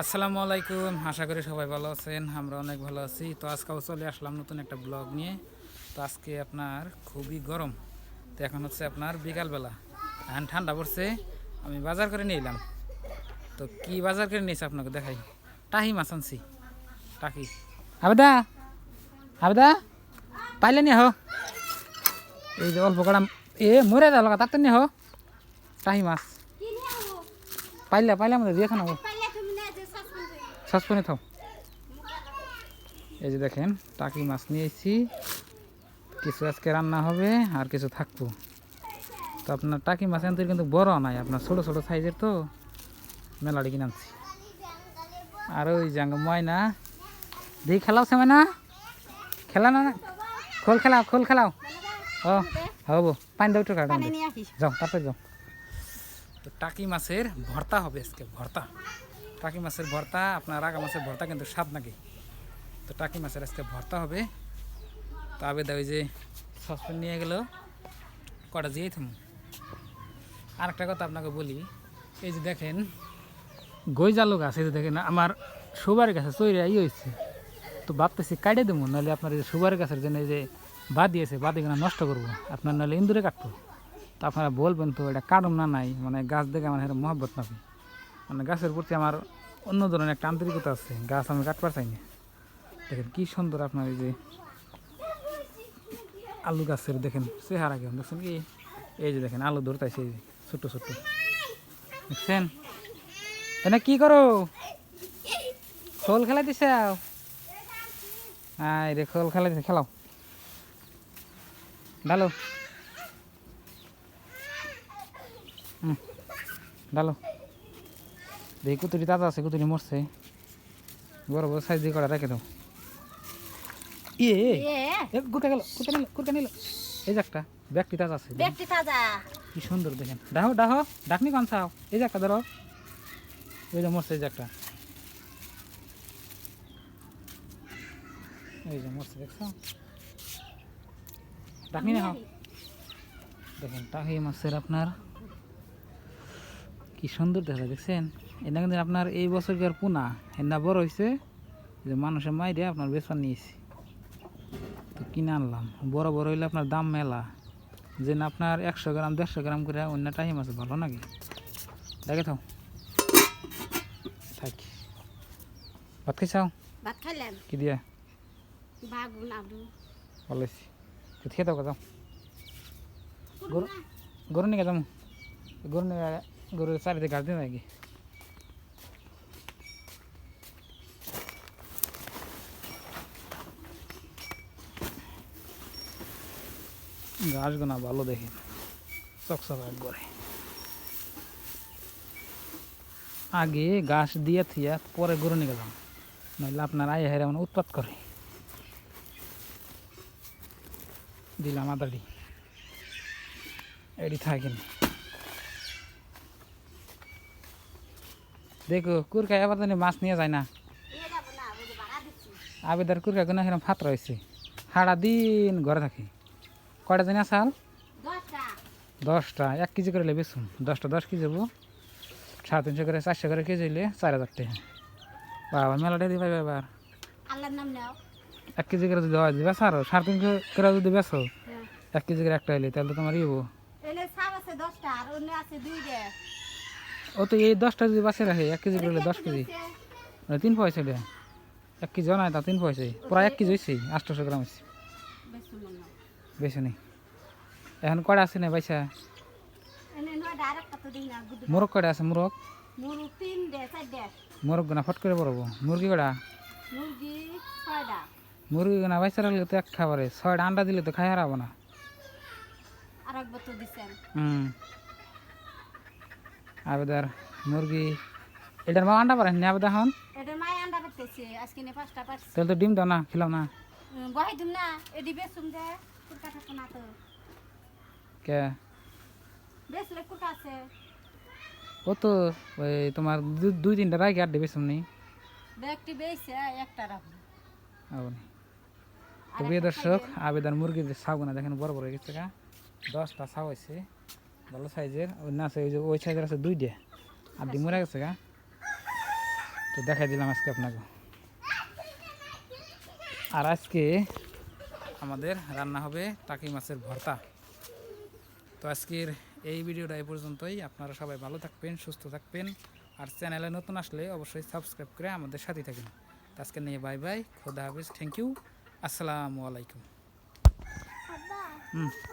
আসসালামু আলাইকুম। আশা করি সবাই ভালো আছেন, আমরা অনেক ভালো আছি। তো আজকেও চলে আসলাম নতুন একটা ব্লগ নিয়ে। তো আজকে আপনার খুবই গরম। তো এখন হচ্ছে আপনার বিকালবেলা। এখন ঠান্ডা পড়ছে, আমি বাজার করে নিয়ে এলাম। তো কি বাজার করে নিয়েছি আপনাকে দেখাই। টাহি মাছ আনছি। টাকি আবেদা! আবেদা! পাইলে নিয়ে হো এই যে অল্প কড়া এ, মরে যাও লগা তাতে নিয়ে হো টাহি মাছ। পাইলে পাইলে আমাদের দিয়ে খানাবো। সসপেনে থাও এই যে দেখেন টাকি মাছ নিয়েছি কিছু আজকে রান্না হবে আর কিছু থাকব। তো আপনার টাকি মাছ আনতে কিন্তু বড় নাই আপনার ছোটো ছোটো সাইজের তো। মেলাটি কিনে আনছি। আর ওই জাঙ্গ ময়না দেখি খেলাও সে না খেলা না? খোল খেলাও খোল খেলাও। ও হব। পানি দাও কাটা যাও তারপরে যাও। তো টাকি মাছের ভর্তা হবে আজকে ভর্তা। টাকি মাছের ভর্তা, আপনার রাগা মাছের ভর্তা কিন্তু স্বাদ নাকি? তো টাকি মাছের আজকে ভর্তা হবে। তো আবেদা ওই যে সসপেন নিয়ে গেল, কটা যেয়ে থাম। আর একটা কথা আপনাকে বলি, এই যে দেখেন গইজালো গাছ এই যে দেখেন, আমার সুবার গাছে চৈরা ই হয়েছে তো ভাবতেছি কাটে দেবো নাহলে আপনার এই যে সুবার গাছের জন্য যে বাদ দিয়েছে বাদি কেনা নষ্ট করব? আপনার নাহলে ইন্দুরে কাটবো। তো আপনারা বলবেন তো, এটা কাটুম না নাই? মানে গাছ দেখে আমার মহব্বত নাকি? মানে গাছের প্রতি আমার অন্য ধরনের একটা আন্তরিকতা আছে। গাছ আমি কাটবার চাই না। দেখেন কি সুন্দর আপনার এই যে আলু গাছের, দেখেন চেহারা কেমন। দেখছেন কি? এই যে দেখেন আলু এই যে ছোট্ট ছোট্ট। দেখছেন? এনে কি করো? খোল খেলা দিছে আয় রে খোল খেলা দিছে খেলাও। ডালো হুম ডালো দেখি কুতুরি তাজা আছে কুতুরি মরছে। বড় বড় সাইজ দিয়ে করা রেখে দাও। ইয়ে এ গেল গুরকা নিল গুরকা নিল। এই যে একটা ব্যাগটি তাজা আছে। ব্যক্তি তাজা। কি সুন্দর দেখেন। ডাহো ডাহো ডাকনি কন চাও এই যে একটা ধরো। এই যে মরছে এই যে একটা। এই যে মরছে দেখছ? ডাকনি না দেখেন টাহি মাছের আপনার। কি সুন্দর দেখা দেখছেন? এটা কিন্তু আপনার এই বছর কি আর পোনা? হেনা বড় হয়েছে যে মানুষের মাইরে আপনার বেসন নিয়েছি। তো কিনে আনলাম। বড় বড় হইলে আপনার দাম মেলা। যে না আপনার একশো গ্রাম দেড়শো গ্রাম করে অন্য টাইম আছে ভালো নাকি? দেখে থাও। থাকি। ভাত খাইছাও ভাত খাইলাম। কি দিয়া? বাগুন আলু। বলেছি তো খেয়ে দাও যাও। গরু গরু নিয়ে যাব গরু নিয়ে গরু চারিদিকে গাছ দিয়ে নাকি? গাছগুনা ভালো দেখে। চকচক একবারে। আগে গাছ দিয়ে থিয়া পরে গরু নিয়ে গেলাম। নইলে আপনার আয় হেরে মানে উৎপাত করে। দিলাম আদারি। এটি থাকেন। দেখো, কুরকা এবার জানি মাছ নিয়ে যায় না। আবেদার কুরকা গুনা সেরকম ফাত রয়েছে সারা দিন ঘরে থাকি। কয়টা জানি আসাল দশটা। এক কেজি করে বেশুন দশটা দশ কেজি যাব সাড়ে তিনশো করে চারশো করে কেজি হইলে চার হাজার টাকা। বাবা মেলাটা দিবা এবার এক কেজি করে যদি হয় বেসা আরও সাড়ে তিনশো করে যদি বেসো হ্যাঁ। এক কেজি করে একটা হইলে তাহলে তো তোমার দুইটা ও তো এই দশটা যদি বাসে রাখে এক কেজি করলে দশ কেজি মানে তিন পয়সা এটা এক কেজি নাই তা তিন পয়সা প্রায় এক কেজি হয়েছে আটশোশো গ্রাম হয়েছে বেশি নেই। এখন কয়টা আছে না গুদু মোরগ কয়টা আছে? মোরগ? মোরগ গোনা ফট করে বড়বো মুরগি কয়টা? মুরগি গোনা পয়সা রাখলে তো এক খাবারে। ছয়টা আন্ডা দিলে তো খাই হারাবো না। হুম। আবেদার মুরগি। এটার মা আন্ডা পারেন আবেদা হন তাহলে তো ডিম দাও না খেলাম না। বহাই দিম না এটি বেসুম দে। কুরকা থাকো না তো। কে? বেসলে কুরকা আছে। ও তো ওই তোমার দুই তিনটা রাখি আর দেবে সামনে ব্যাগটি বেয়েছে একটা রাখব। তো প্রিয় দর্শক আবেদন মুরগির যে দেখেন বড় বড় গেছে গা। দশটা ছাউ আছে ভালো সাইজের। ওই না আছে ওই যে ওই সাইজের আছে দুইটা। আর ডিম মরে গেছে গা। তো তো দেখাই দিলাম আজকে আপনাকে। আর আজকে আমাদের রান্না হবে টাকি মাছের ভর্তা। তো আজকের এই ভিডিওটা এই পর্যন্তই। আপনারা সবাই ভালো থাকবেন সুস্থ থাকবেন। আর চ্যানেলে নতুন আসলে অবশ্যই সাবস্ক্রাইব করে আমাদের সাথে থাকেন। তো আজকে নিয়ে বাই বাই খোদা হাফিজ থ্যাংক ইউ আসসালামু আলাইকুম। হুম।